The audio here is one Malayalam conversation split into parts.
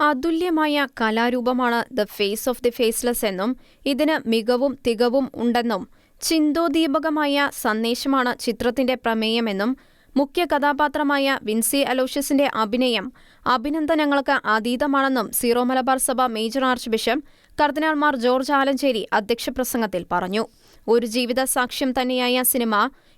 അതുല്യമായ കലാരൂപമാണ് the face of the faceless എന്നും ഇതിന് മികവും തികവും ഉണ്ടെന്നും ചിന്തോദീപകമായ സന്ദേശമാണ് ചിത്രത്തിന്റെ പ്രമേയമെന്നും മുഖ്യ കഥാപാത്രമായ വിൻസി അലോഷ്യസിന്റെ അഭിനയം അഭിനന്ദനങ്ങൾക്ക് അതീതമാണെന്നും സീറോ മലബാർ സഭ മേജർ ആർച്ച് ബിഷപ്പ് കർദിനാൾ മാർ ജോർജ് ആലഞ്ചേരി അധ്യക്ഷപ്രസംഗത്തിൽ പറഞ്ഞു. ഒരു ജീവിത സാക്ഷ്യം തന്നെയായ സിനിമ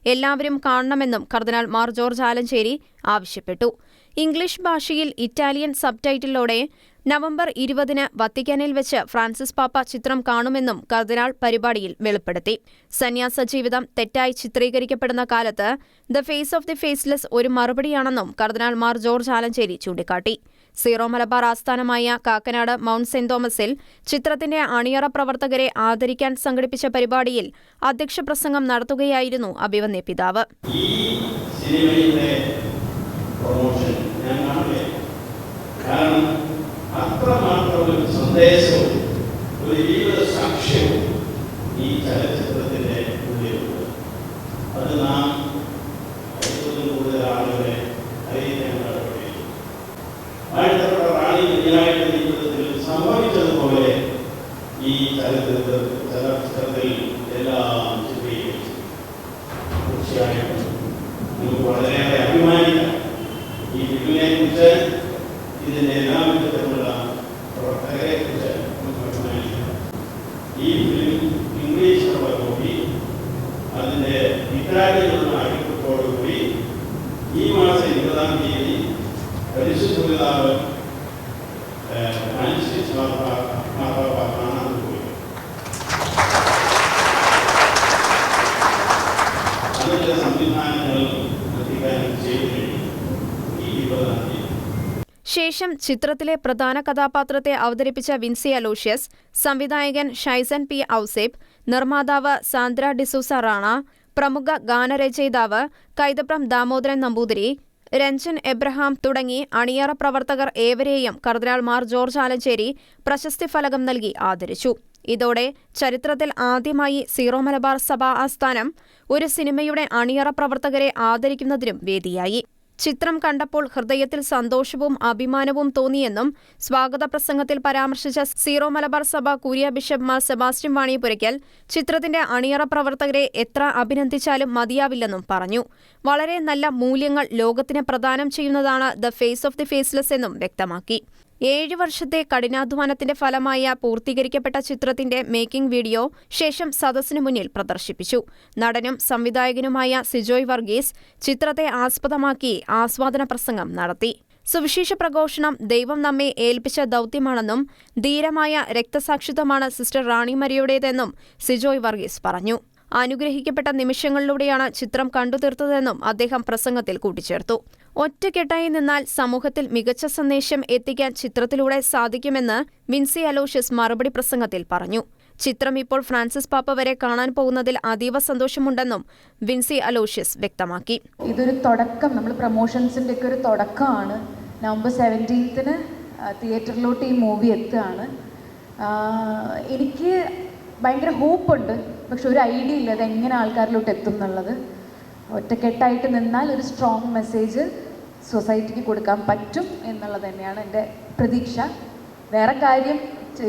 എല്ലാവരും കാണണമെന്നും കർദിനാൾ മാർ ജോർജ് ആലഞ്ചേരി ആവശ്യപ്പെട്ടു. ഇംഗ്ലീഷ് ഭാഷയിൽ ഇറ്റാലിയൻ സബ്ടൈറ്റിലോടെ നവംബർ ഇരുപതിന് വത്തിക്കാനിൽ വെച്ച് ഫ്രാൻസിസ് പാപ്പ ചിത്രം കാണുമെന്നും കർദിനാൾ പരിപാടിയിൽ വെളിപ്പെടുത്തി. സന്യാസ ജീവിതം തെറ്റായി ചിത്രീകരിക്കപ്പെടുന്ന കാലത്ത് the face of the faceless ഒരു മറുപടിയാണെന്നും കർദിനാൾ മാർ ജോർജ് ആലഞ്ചേരി ചൂണ്ടിക്കാട്ടി. സീറോ മലബാർ ആസ്ഥാനമായ കാക്കനാട് മൗണ്ട് സെന്റ് തോമസിൽ ചിത്രത്തിന്റെ അണിയറ പ്രവർത്തകരെ ആദരിക്കാൻ സംഘടിപ്പിച്ച പരിപാടിയിൽ അധ്യക്ഷ പ്രസംഗം നടത്തുകയായിരുന്നു അഭിവന്യ പിതാവ്. സന്ദേശവും ഒരു ജീവിത സാക്ഷ്യവും ഈ ചലച്ചിത്രത്തിന്റെ ഉള്ളിലുണ്ട്. അത് നാം ഏറ്റവും കൂടുതൽ ആളുകളെ അറിയിക്കാൻ കടപ്പെടുകയും വാഴ്ത്തപ്പെട്ട റാണി ഇതിനായിട്ട് ജീവിതത്തിൽ സംഭവിച്ചതുപോലെ ഈ ചലച്ചിത്ര ചലച്ചിത്രത്തിൽ എല്ലാം ചിത്രീകരിച്ചു. തീർച്ചയായിട്ടും നമുക്ക് വളരെയേറെ അഭിമാനിക്കാം ഈ ഫിലിമിനെ കുറിച്ച് ഇതിന്റെ എല്ലാ വിധത്തിലുള്ള ഈ ഫിലിം ഇംഗ്ലീഷിലുള്ള കോപ്പി അതിൻ്റെ ഇറ്റാലിയിലുള്ള അഴിക്കത്തോടുകൂടി ഈ മാസം ഇരുപതാം തീയതി പരിശുദ്ധ പിതാവ് ഫ്രാൻസിസ് മാർപ്പാപ്പ മാർപ്പാപ്പ കാണാൻ പോയി അതിൻ്റെ സംവിധാനങ്ങൾ എത്തിക്കാനും ചെയ്തു കഴിഞ്ഞു ഈ ഇരുപതാം തീയതി ശേഷം ചിത്രത്തിലെ പ്രധാന കഥാപാത്രത്തെ അവതരിപ്പിച്ച വിൻസി അലോഷ്യസ് സംവിധായകൻ ഷൈസൻ പി ഔസേബ് നിർമ്മാതാവ് സാന്ദ്ര ഡിസൂസ റാണ പ്രമുഖ ഗാനരചയിതാവ് കൈതപ്രം ദാമോദരൻ നമ്പൂതിരി രഞ്ജൻ എബ്രഹാം തുടങ്ങി അണിയറ പ്രവർത്തകർ ഏവരെയും കർദിനാൾ മാർ ജോർജ് ആലഞ്ചേരി പ്രശസ്തി ഫലകം നൽകി ആദരിച്ചു. ഇതോടെ ചരിത്രത്തിൽ ആദ്യമായി സീറോ മലബാർ സഭാ ആസ്ഥാനം ഒരു സിനിമയുടെ അണിയറ പ്രവർത്തകരെ ആദരിക്കുന്നതിനും വേദിയായി. ചിത്രം കണ്ടപ്പോൾ ഹൃദയത്തിൽ സന്തോഷവും അഭിമാനവും തോന്നിയെന്നും സ്വാഗത പ്രസംഗത്തിൽ പരാമർശിച്ച സീറോ മലബാർ സഭ curia bishop Mar Sebastian Vaniyapurackal ചിത്രത്തിന്റെ അണിയറ പ്രവർത്തകരെ എത്ര അഭിനന്ദിച്ചാലും മതിയാവില്ലെന്നും പറഞ്ഞു. വളരെ നല്ല മൂല്യങ്ങൾ ലോകത്തിന് പ്രദാനം ചെയ്യുന്നതാണ് the face of the faceless എന്നും വ്യക്തമാക്കി. ഏഴ് വർഷത്തെ കഠിനാധ്വാനത്തിന്റെ ഫലമായ പൂർത്തീകരിക്കപ്പെട്ട ചിത്രത്തിന്റെ മേക്കിംഗ് വീഡിയോ ശേഷം സദസ്സിനു മുന്നിൽ പ്രദർശിപ്പിച്ചു. നടനും സംവിധായകനുമായ സിജോയ് വർഗീസ് ചിത്രത്തെ ആസ്പദമാക്കി ആസ്വാദന പ്രസംഗം നടത്തി. സുവിശേഷ പ്രഘോഷണം ദൈവം നമ്മെ ഏൽപ്പിച്ച ദൗത്യമാണെന്നും ധീരമായ രക്തസാക്ഷിത്വമാണ് സിസ്റ്റർ റാണി മരിയുടേതെന്നും സിജോയ് വർഗീസ് പറഞ്ഞു. അനുഗ്രഹിക്കപ്പെട്ട നിമിഷങ്ങളിലൂടെയാണ് ചിത്രം കണ്ടുതീർത്തതെന്നും അദ്ദേഹം പ്രസംഗത്തിൽ കൂട്ടിച്ചേർത്തു. ഒറ്റക്കെട്ടായി നിന്നാൽ സമൂഹത്തിൽ മികച്ച സന്ദേശം എത്തിക്കാൻ ചിത്രത്തിലൂടെ സാധിക്കുമെന്ന് വിൻസി അലോഷ്യസ് മറുപടി പ്രസംഗത്തിൽ പറഞ്ഞു. ചിത്രം ഇപ്പോൾ ഫ്രാൻസിസ് പാപ്പ വരെ കാണാൻ പോകുന്നതിൽ അതീവ സന്തോഷമുണ്ടെന്നും വിൻസി അലോഷ്യസ് വ്യക്തമാക്കി. ഇതൊരു തുടക്കം. നമ്മൾ പ്രൊമോഷൻസിന്റെ ഒക്കെ ഒരു തുടക്കമാണ്. നവംബർ സെവന്റീൻത്തിന് തിയേറ്ററിലോട്ട് ഈ മൂവി എത്തുകയാണ്. എനിക്ക് ഭയങ്കര ഹോപ്പുണ്ട്. പക്ഷെ ഒരു ഐഡിയ ഇല്ല അത് എങ്ങനെ ആൾക്കാരിലോട്ട് എത്തും എന്നുള്ളത്. ഒറ്റക്കെട്ടായിട്ട് നിന്നാൽ ഒരു സ്ട്രോങ് മെസ്സേജ് സൊസൈറ്റിക്ക് കൊടുക്കാൻ പറ്റും എന്നുള്ളത് തന്നെയാണ് എന്റെ പ്രതീക്ഷ. വേറെ കാര്യം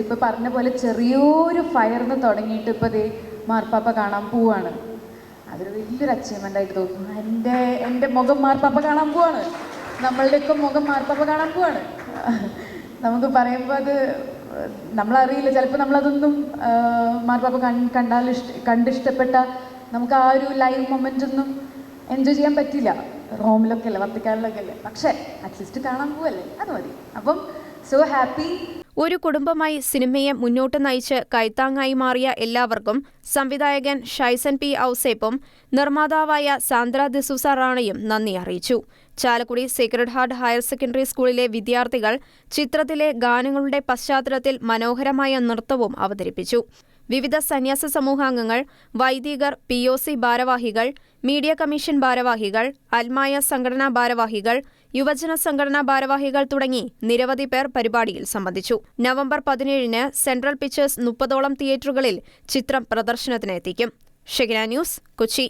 ഇപ്പോൾ പറഞ്ഞ പോലെ ചെറിയൊരു ഫയർന്ന് തുടങ്ങിയിട്ട് ഇപ്പോൾ ദേ മാർപ്പാപ്പ കാണാൻ പോവാണ്. അതൊരു വലിയൊരു അച്ചീവ്മെന്റ് ആയിട്ട് തോന്നുന്നു എന്റെ എന്റെ മുഖം മാർപ്പാപ്പ കാണാൻ പോവാണ്. നമ്മളുടെയൊക്കെ മുഖം മാർപ്പാപ്പ കാണാൻ പോവാണ്. നമുക്ക് പറയുമ്പോൾ അത് നമ്മളറിയില്ല. ചിലപ്പോൾ നമ്മളതൊന്നും മാർപ്പാപ്പ കൺ കണ്ടാൽ ഇഷ്ട കണ്ടിഷ്ടപ്പെട്ട നമുക്ക് ആ ഒരു ലൈവ് മൊമെന്റ് ഒന്നും എൻജോയ് ചെയ്യാൻ പറ്റില്ല. റോമിലൊക്കെ അല്ലേ വത്തിക്കാനിലൊക്കെ അല്ലേ. പക്ഷേ അറ്റ്ലീസ്റ്റ് കാണാൻ പോവല്ലേ അത് മതി. അപ്പം സോ ഹാപ്പി ഒരു കുടുംബമായി സിനിമയെ മുന്നോട്ട് നയിച്ച് കൈത്താങ്ങായി മാറിയ എല്ലാവർക്കും സംവിധായകൻ ഷൈസൻ പി ഔസേപ്പും നിർമ്മാതാവായ സാന്ദ്ര ദിസൂസ റാണയും നന്ദി അറിയിച്ചു. Chalakudy Sacred Heart higher secondary സ്കൂളിലെ വിദ്യാർത്ഥികൾ ചിത്രത്തിലെ ഗാനങ്ങളുടെ പശ്ചാത്തലത്തിൽ മനോഹരമായ നൃത്തവും അവതരിപ്പിച്ചു. വിവിധ സന്യാസ സമൂഹാംഗങ്ങൾ വൈദികർ പി ഒ സി ഭാരവാഹികൾ മീഡിയ കമ്മീഷൻ ഭാരവാഹികൾ അൽമായ സംഘടനാ ഭാരവാഹികൾ യുവജന സംഘടനാ ഭാരവാഹികൾ തുടങ്ങി നിരവധി പേർ പരിപാടിയിൽ സംബന്ധിച്ചു. നവംബർ പതിനേഴിന് സെൻട്രൽ പിക്ചേഴ്സ് മുപ്പതോളം തിയേറ്ററുകളിൽ ചിത്രം പ്രദർശനത്തിനെത്തിക്കും. ഷെഗിന ന്യൂസ് കൊച്ചി.